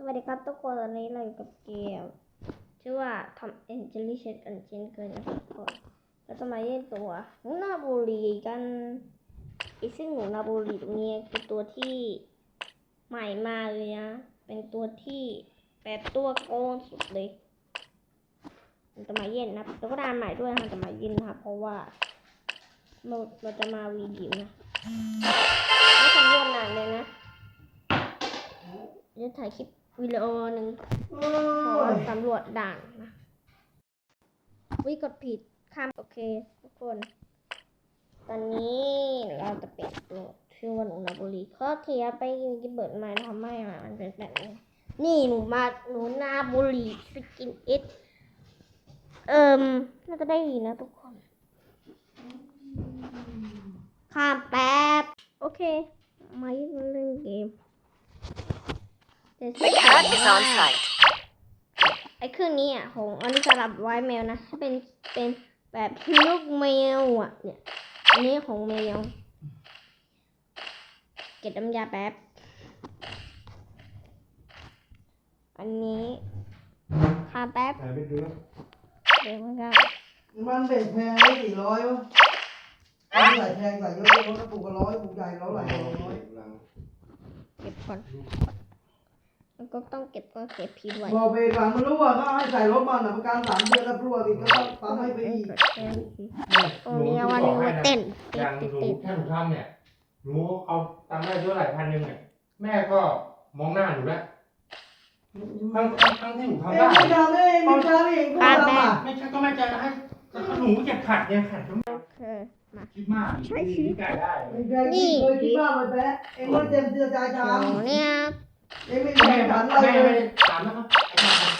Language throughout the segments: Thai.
สวัสดีครับทุกคนตอนนี้เราอยู่กับเกมชื่อว่าทำเอ็นเจลิเชตกันเชนเคยนนะครับทุกคนเราจะมาเล่นตัวหนูนาบุรีกันไอซึ่งหนูนาบุรีตรงนี้คือตัวที่ใหม่มาเลยนะเป็นตัวที่แปดตัวโกงสุดเลยเราจะมาเย็นนะแล้วก็ดานใหม่ด้วยนะจะมาเย็นนะครับเพราะว่าเราเราจะมารีวิวนะไม่ทำเรื่องนานเลยนะจะถ่ายคลิป วิดีโอหนึ่งขอสำรวจด่านนะวิกดผิดข้ามโอเคทุกคน ตอนนี้เราจะเปิดโหลดชื่อว่าหนูนาบุรีข้อเทียไปกินเบิร์ดมาทำไมอะมันเป็นแบบนี้ นี่หนูมาหนูนาบุรีสกินเอ็ดเอิมน่าจะได้ดีนะทุกคน ข้ามแป๊บ โอเค มาเล่นเกม The cat is on site. ไอ้เครื่องนี้อะของอันนี้สำหรับไว้แมวนะถ้าเป็นเป็นแบบลูกแมวอะเนี่ยอันนี้ของแมวเก็บน้ำยาแป๊บ อันนี้คาแป๊บหายไปดูแล้วเดี๋ยวมันก็มันเบ็ดแพงไม่สี่ร้อยวะมันใส่แพงใส่เยอะเลยมันปลูกกันร้อยปลูกใหญ่ร้อยหลายร้อยเก็บก่อน มันก็ต้องเก็บก็เก็บพีไว้บอกไปหลังมันรู้ว่าก็ให้ใส่รถมันอะประกันสามเดือนแล้วพรั่วอีกก็ต้องปั๊มให้ไปอีกตรงนี้วันนี้ว่าเต้นอติดย่างติดหนูติดถ้าหนูทำเนี่ยหนูเอาตังค์ได้เท่าไหร่พันหนึ่งเนี่ยแม่ก็มองหน้าหนูแล้วทั้งทั้งทั้งที่หนูทำเอ็ได้งไม่ทำเองไม่ทำเองกูทำอะไม่ใช่ก็ไม่ใจให้แต่หนูเก็บขัดเนี่ยขัดก็โอเคคิดมากใช่ชีวิตไก่ได้ไม่ใช่ที่เคยคิดว่าไปแพ้เอ็งไม่เต็มเตือนใจทโอ้เนี่ยำ เอ็งไม่แม่แข่งขันอะไรแม่เลไม่ยได้ถามนะครับ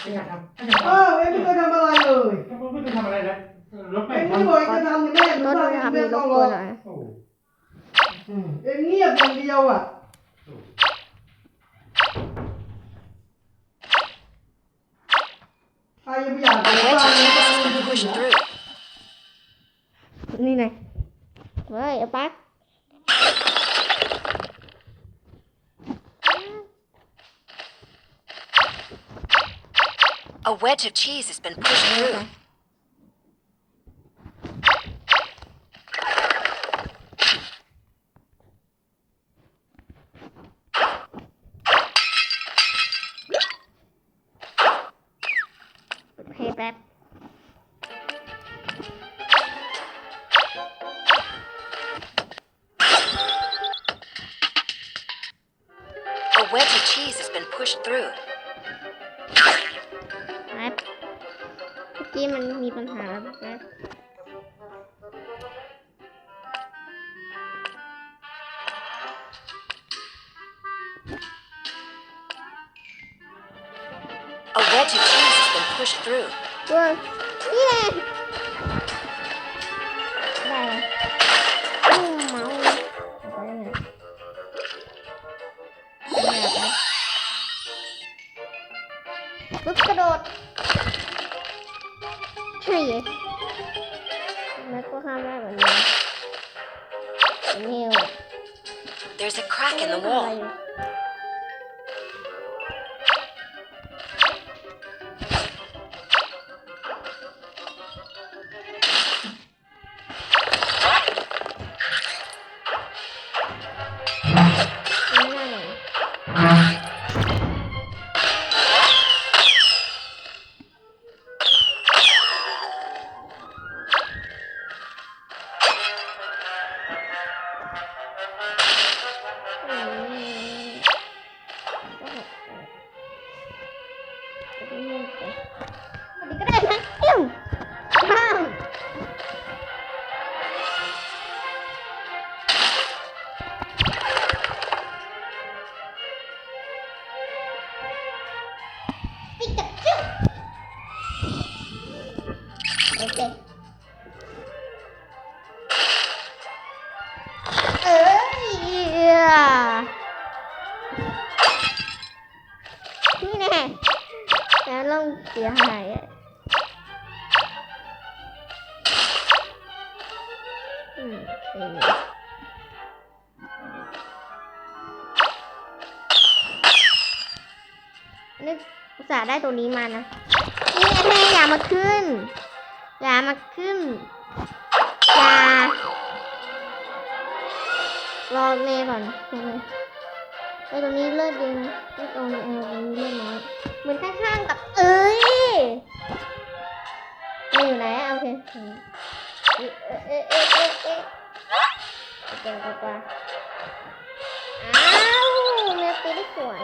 ไอ้อยากทำไอ้อยากทำไอ้อยากเอทอเอ็งไม่เคยทำอะไรเลยำไม่ไม่เคยทำอะไรเลยรถแม่เอ็งทไม่บอกจะทำอย่างแม่หนูต้นว่าจะเอ็งทำไม่มีรต้อบงรกวอนหน่อยำโอ้โหเอ็งเงียบอย่างเดียวอะใครจะไปอยาก A ทำ wedge บ้าน of นี้ cheese บ้าน has นี้ been จะไป pushed เหรอ through. นี่ไง A wedge of cheese has been pushed through. Okay, that A wedge of cheese has been pushed through. มื่อกี้มันมีปัญหาแล้วแป๊บ A wedge of cheese has been pushed through. ตัวนี่ไงได้แล้วอู้เมาส์เอาไปไงไม่อยากแล้วปึ๊บกระโดดใช่ไงแล้วก็ข้ามได้แบบนี้นี่ว There's a crack in the wall. ไม่ได้เลยอื แล้วลองเสียหายอะอืมโอเคนี่อุตส่าห์ได้ตัวนี้มานะ นี่แม่อย่ามาขึ้น อย่ามาขึ้น อย่ารอเมย์ก่อนรอเมย์ไอ้ตรงนี้เลือดเยอะนะไอ้ตรงนี้เออตรงนี้เลือดน้อย มือนข้างๆกับ เอ้ยมันอยู่ไหนอะโอเคเอ๊ะเอ๊ะเอ๊ะเอ๊ะเอ๊ะโอเคไปไปอ้าวเมย์ตีได้สวย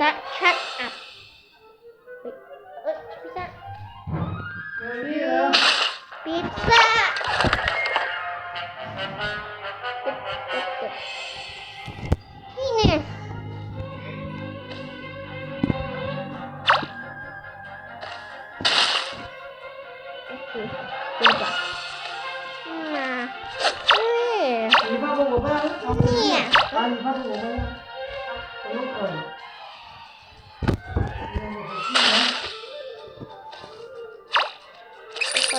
จะชัดอัพ เนี่ยอะมีผ้าปูกับผ้าเอาลูกก่อนเ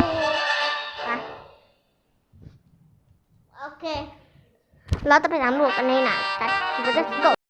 อา เราจะไปสำรวจกันในหนังกัน Let's go